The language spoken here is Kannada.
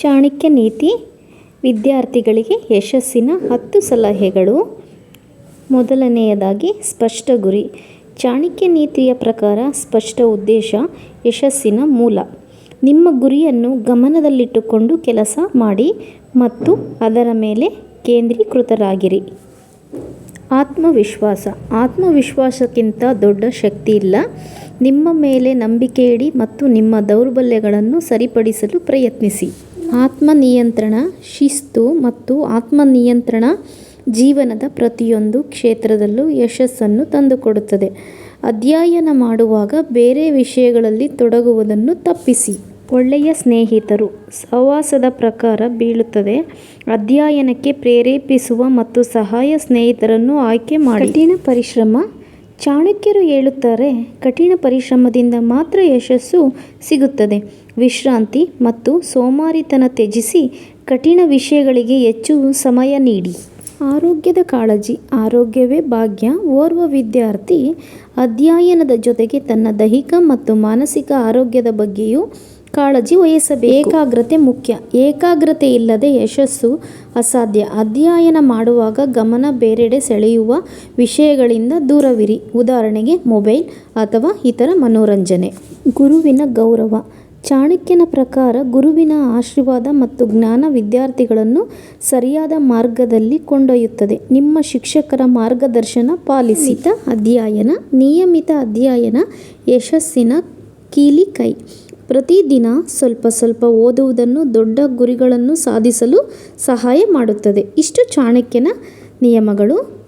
ಚಾಣಕ್ಯ ನೀತಿ ವಿದ್ಯಾರ್ಥಿಗಳಿಗೆ ಯಶಸ್ಸಿನ ಹತ್ತು ಸಲಹೆಗಳು. ಮೊದಲನೆಯದಾಗಿ ಸ್ಪಷ್ಟ ಗುರಿ. ಚಾಣಕ್ಯ ನೀತಿಯ ಪ್ರಕಾರ ಸ್ಪಷ್ಟ ಉದ್ದೇಶ, ಯಶಸ್ಸಿನ ಮೂಲ. ನಿಮ್ಮ ಗುರಿಯನ್ನು ಗಮನದಲ್ಲಿಟ್ಟುಕೊಂಡು ಕೆಲಸ ಮಾಡಿ ಮತ್ತು ಅದರ ಮೇಲೆ ಕೇಂದ್ರೀಕೃತರಾಗಿರಿ. ಆತ್ಮವಿಶ್ವಾಸ. ಆತ್ಮವಿಶ್ವಾಸಕ್ಕಿಂತ ದೊಡ್ಡ ಶಕ್ತಿ ಇಲ್ಲ. ನಿಮ್ಮ ಮೇಲೆ ನಂಬಿಕೆ ಇಡಿ ಮತ್ತು ನಿಮ್ಮ ದೌರ್ಬಲ್ಯಗಳನ್ನು ಸರಿಪಡಿಸಲು ಪ್ರಯತ್ನಿಸಿ. ಆತ್ಮನಿಯಂತ್ರಣ, ಶಿಸ್ತು ಮತ್ತು ಆತ್ಮನಿಯಂತ್ರಣ ಜೀವನದ ಪ್ರತಿಯೊಂದು ಕ್ಷೇತ್ರದಲ್ಲೂ ಯಶಸ್ಸನ್ನು ತಂದುಕೊಡುತ್ತದೆ. ಅಧ್ಯಯನ ಮಾಡುವಾಗ ಬೇರೆ ವಿಷಯಗಳಲ್ಲಿ ತೊಡಗುವುದನ್ನು ತಪ್ಪಿಸಿ. ಒಳ್ಳೆಯ ಸ್ನೇಹಿತರು, ಸಹವಾಸದ ಪ್ರಕಾರ ಬೀಳುತ್ತದೆ. ಅಧ್ಯಯನಕ್ಕೆ ಪ್ರೇರೇಪಿಸುವ ಮತ್ತು ಸಹಾಯ ಸ್ನೇಹಿತರನ್ನು ಆಯ್ಕೆ ಮಾಡಿ. ಕಠಿಣ ಪರಿಶ್ರಮ ಚಾಣಕ್ಯರು ಹೇಳುತ್ತಾರೆ, ಕಠಿಣ ಪರಿಶ್ರಮದಿಂದ ಮಾತ್ರ ಯಶಸ್ಸು ಸಿಗುತ್ತದೆ. ವಿಶ್ರಾಂತಿ ಮತ್ತು ಸೋಮಾರಿತನ ತ್ಯಜಿಸಿ ಕಠಿಣ ವಿಷಯಗಳಿಗೆ ಹೆಚ್ಚು ಸಮಯ ನೀಡಿ. ಆರೋಗ್ಯದ ಕಾಳಜಿ, ಆರೋಗ್ಯವೇ ಭಾಗ್ಯ. ಓರ್ವ ವಿದ್ಯಾರ್ಥಿ ಅಧ್ಯಯನದ ಜೊತೆಗೆ ತನ್ನ ದೈಹಿಕ ಮತ್ತು ಮಾನಸಿಕ ಆರೋಗ್ಯದ ಬಗ್ಗೆಯೂ ಕಾಳಜಿ ವಹಿಸಬೇಕು. ಏಕಾಗ್ರತೆ ಮುಖ್ಯ. ಏಕಾಗ್ರತೆ ಇಲ್ಲದೆ ಯಶಸ್ಸು ಅಸಾಧ್ಯ. ಅಧ್ಯಯನ ಮಾಡುವಾಗ ಗಮನ ಬೇರೆಡೆ ಸೆಳೆಯುವ ವಿಷಯಗಳಿಂದ ದೂರವಿರಿ. ಉದಾಹರಣೆಗೆ ಮೊಬೈಲ್ ಅಥವಾ ಇತರ ಮನೋರಂಜನೆ. ಗುರುವಿನ ಗೌರವ. ಚಾಣಕ್ಯನ ಪ್ರಕಾರ ಗುರುವಿನ ಆಶೀರ್ವಾದ ಮತ್ತು ಜ್ಞಾನ ವಿದ್ಯಾರ್ಥಿಗಳನ್ನು ಸರಿಯಾದ ಮಾರ್ಗದಲ್ಲಿ ಕೊಂಡೊಯ್ಯುತ್ತದೆ. ನಿಮ್ಮ ಶಿಕ್ಷಕರ ಮಾರ್ಗದರ್ಶನ ಪಾಲಿಸಿತ ಅಧ್ಯಯನ, ನಿಯಮಿತ ಅಧ್ಯಯನ, ಯಶಸ್ಸಿನ ಕೀಲಿಕೈ. ಪ್ರತಿದಿನ ಸ್ವಲ್ಪ ಸ್ವಲ್ಪ ಓದುವುದನ್ನು ದೊಡ್ಡ ಗುರಿಗಳನ್ನು ಸಾಧಿಸಲು ಸಹಾಯ ಮಾಡುತ್ತದೆ. ಇಷ್ಟು ಚಾಣಕ್ಯನ ನಿಯಮಗಳು.